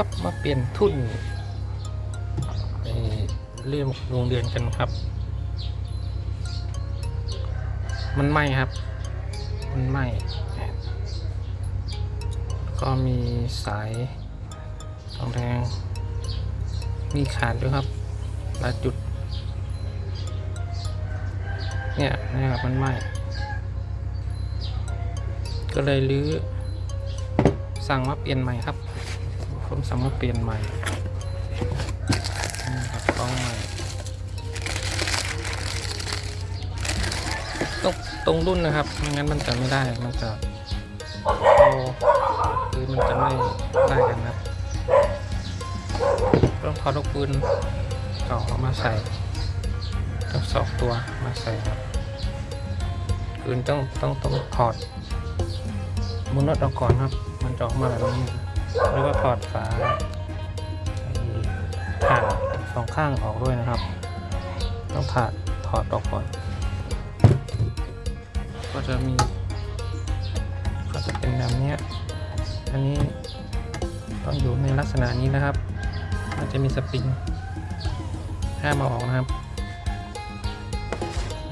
ครับมาเปลี่ยนทุนไปเรื่องโรงเรียนกันครับ มันไหมครับ มันไหมก็มีสายทองแดงมีขาดด้วยครับหลายจุด เนี่ยนะครับมันไหมก็เลยรื้อสั่งมาเปลี่ยนใหม่ครับ ผมสั่งมาเปลี่ยนใหม่นี่ครับกล้องใหม่ต้องตรงรุ่นนะครับไม่งั้นมันจะไม่ได้มันจะเอคือมันจะไม่ได้กันนะครับต้องถอดลูกปืนเก่าเอามาใส่ทั้งสองตัวมาใส่ครับปืนต้องต้องต้องถอดมุนน็อตออกก่อนครับ มันจะออกมาแบบนี้ แล้วก็ถอดฝาไอ้ถ่านสองข้างออกด้วยนะครับ ต้องถอดถอดออกก่อน ก็จะมี ก็จะเป็นแบบนี้อันนี้ต้องอยู่ในลักษณะนี้นะครับ มันจะมีสปริงห้ามาออกนะครับ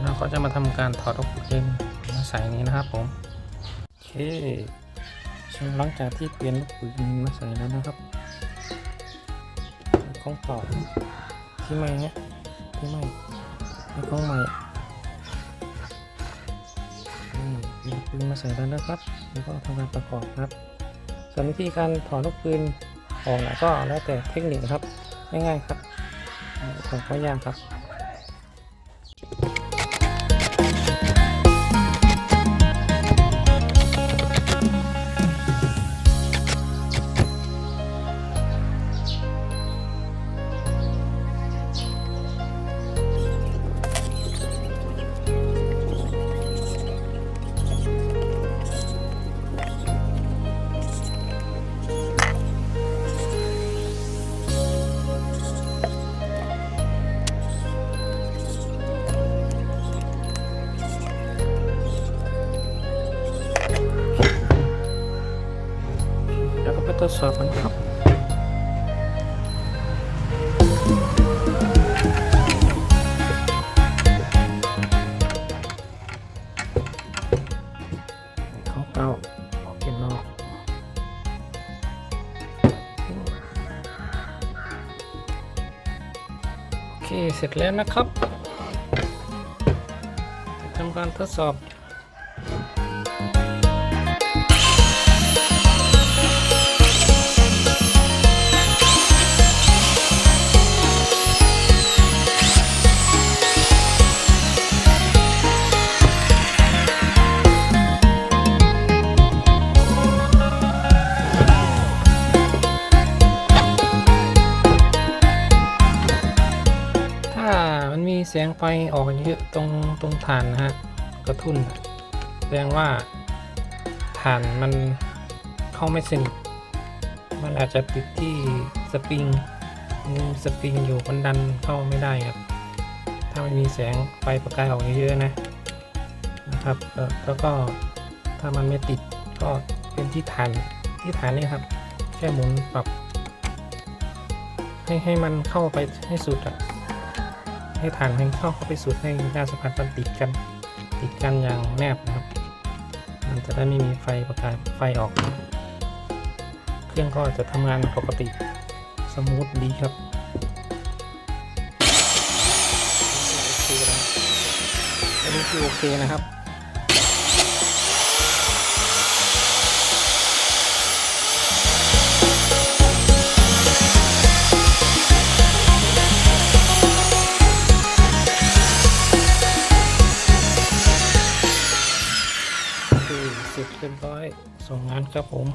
เราก็จะมาทำการถอดออกเองมาใส่นี้นะครับผม โอเค หลังจากที่เปลี่ยนลูกปืนมาใส่แล้วนะครับของเก่าที่ใหม่ฮะที่ใหม่แล้ของใหม่นี่ลูกปืนมาใส่แล้วนะครับ แล้วก็ทำการประกอบครับส่วนวิธีการถอดลูกปืนออกนะก็แล้วแต่เทคนิคครับง่ายๆครับผมก็ยากครับ แล้วก็ไปตรวจสอบกันครับเขาเก้าออกเกนนอกโอเคเสร็จแล้วนะครับทำการทดสอบ สงไฟออกเยอะตรงตรงฐานนะฮะกระทุนแสดงว่าฐานมันเข้าไม่สนิทมันอาจจะติดที่สปริงมีสปริงอยู่มันดันเข้าไม่ได้ครับ ถ้ามันมีแสงไฟประกายออกเยอะๆนะนะครับแล้วแล้วก็ถ้ามันไม่ติดก็เป็นที่ฐานที่ฐานนี่ครับ แค่หมุนปรับ ให้ให้มันเข้าไปให้สุดอะ ให้ทางแห้เข้าเข้าไปสุดให้หน้าสะพานมันติดกัน ติดกันอย่างแนบนะครับ มันจะได้ไม่มีไฟประกายไฟออก เครื่องก็จะทำงานปกติสมูทดีครับอันนี้คือโอเคนะครับ รียบร้อยส่งงานครับผม